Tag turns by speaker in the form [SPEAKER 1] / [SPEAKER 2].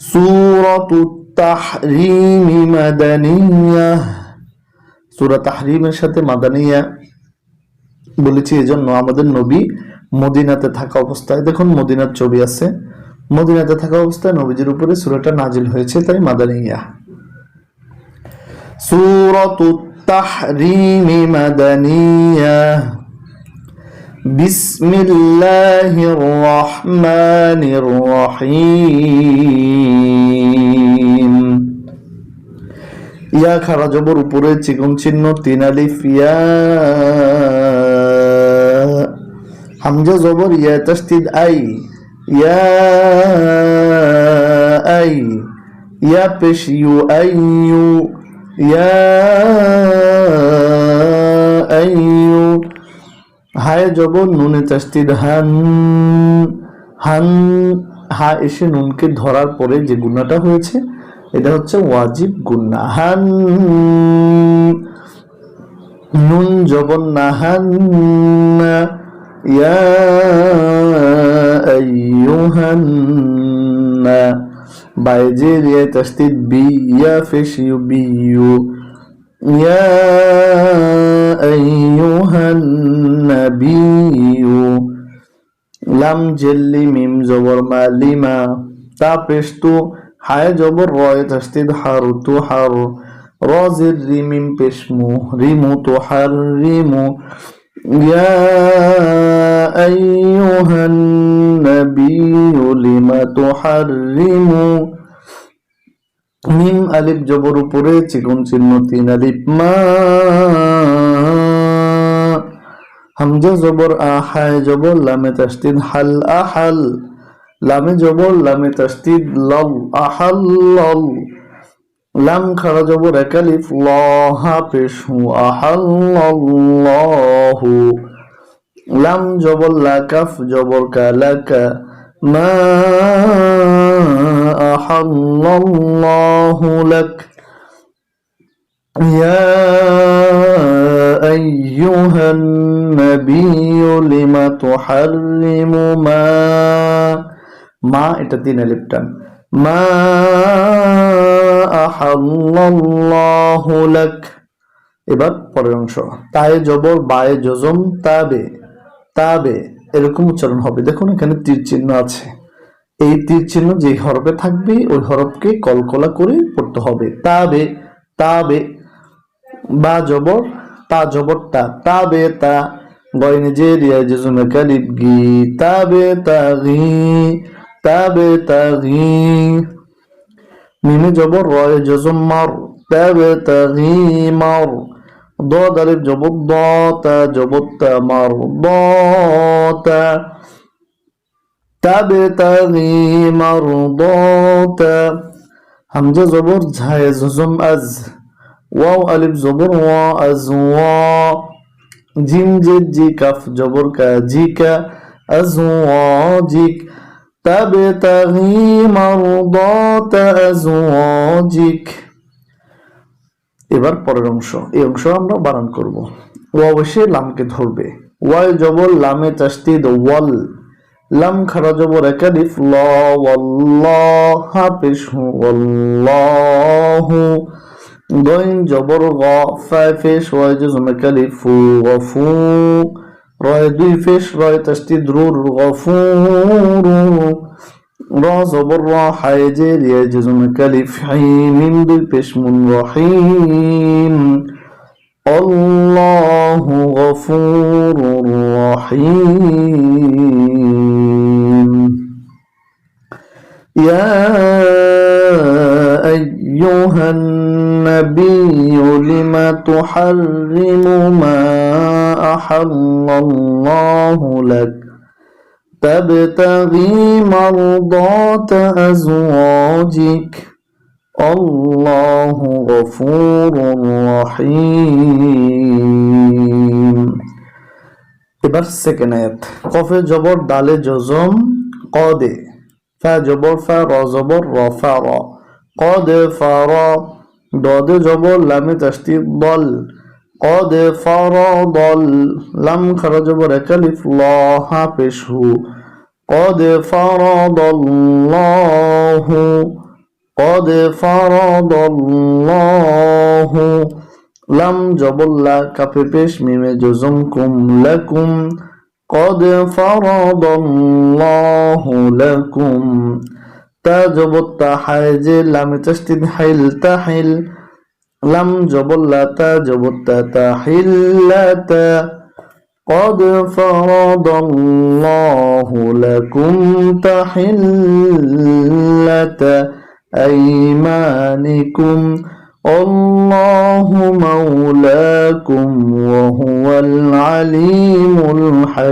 [SPEAKER 1] সুরতু তাহরিমি মাদানিয়া। সুরা তাহরিমের সাথে মাদানিয়া বলেছি এজন্য আমাদের নবী মদিনাতে থাকা অবস্থায়, দেখুন মদিনার ছবি আছে। মদিনাতে থাকা অবস্থায় নবীজির উপরে সুরাটা নাজিল হয়েছে, তাই মাদানিয়া। সুরতু তাহরিমি মাদানিয়া। بسم الله الرحمن الرحيم ইয়া খারা জবর উপরে চিকন চিহ্ন তিন আলিফ ইয়া হামজা জবর ইয়া তাসদিদ আই ইয়া আই ইয়া পেশ you I you yeah I you হায় জবর নুনে তাস্তিদ হান হান, হা এসে নুনকে ধরার পরে যে গুণাটা হয়েছে, এটা হচ্ছে ওয়াজিব গুন্না হান, নুন জবর না, হান বাইজে রিয়া তাস্তিদ বি, ইয়া ফেশ ইউ বি ইউ يا أيها النبي লাম জেল্লি মিম জবর মা লিমা তা পেশতু হায় জবর রয় তাস্তিদ হারু তু হারু রজির রিমিম পেশমু রিমু তু হার রিমু يا أيها النبي لم تحرم মিম আলিফ জবর উপরে চিকন চিহ্ন তিন আলিফ মা। হামজা জবর আহায় জবর, লামে তাসদিদ হাল আহাল। লামে জবর, লামে তাসদিদ লল আহাল লল। লাম খারা জবর একালিফ লহা পেশু আহাল লহু লাম জবর লাকাফ জবর কালাকা মা أحل الله لك يا أيها النبي لم تحرم ما মা এটা তিন আলিফ টান মা আহাল্লাল্লাহু লাক এবার পরের অংশ তায়ে জবর বায়ে জজম তাবে তাবে এরকম উচ্চারণ হবে। দেখুন, এখানে তীর চিহ্ন আছে। এই তীর চিহ্ন যে হরফে থাকবে, ওই হরফকে কলকলা করে পড়তে হবে। তাবে তাবে বা জবর, তা জবর তা তাবে তা, গয়নে যে রিয়া জেজুমে কালিব গি তাবে তাগি তাবে তাগি মিমে জবর, রয় জজম মার তাবে তাগি মার দ দালিব জবর দ তা জবর তা মার দ তা তাবতাগি মারদাতা হামজা জবর ঝায় জজম আজ ওয়াও আলিফ জবর ওয়া আজ ওয়া জিম জেদ জি কাফ জবর কা জি কা আজ ওয়া এবার পরের অংশ। এই অংশ আমরা বানান করব। ওয়া অবশ্যই লামকে ধরবে। ওয়াই জবর লামে তাসদিদ ওয়াল। লাম খারা জবর একালিফ ল, ওয়াল্লাহ হাফিজ ওয়াল্লাহু। দইন জবর গ ফাই ফেশ ওয়াই জজম একালিফ ফু গফু। রয় দুই ফেশ রয় তাসদিদ রুর, গফুরু। را زبر را حيجر يجزم كلف حيم بالبشم رحيم الله غفور رحيم. يا أيها النبي لم تحرم ما أحل الله لك تبتغي مرضات أزواجك الله غفور رحيم এবার সেকেন্ড আয়াত কফে জবর দালে জজম কদে ফা জবর ফা র জবর র ফা র কদে ফা র দদে জবর লামে তাস্তি বল قد فرض لم خرج برك الله حافظ قد فرض الله قد فرض الله لم جبل لا كفي بيش ميم جزمكم لكم قد فرض الله لكم تجب التحاجل لم تشتد حيل تحل লাম জবল্লা তা জবত্তা তাহিল্লাতা قد فرض الله لكم تحلة أيمانكم الله مولاكم وهو العليم الحكيم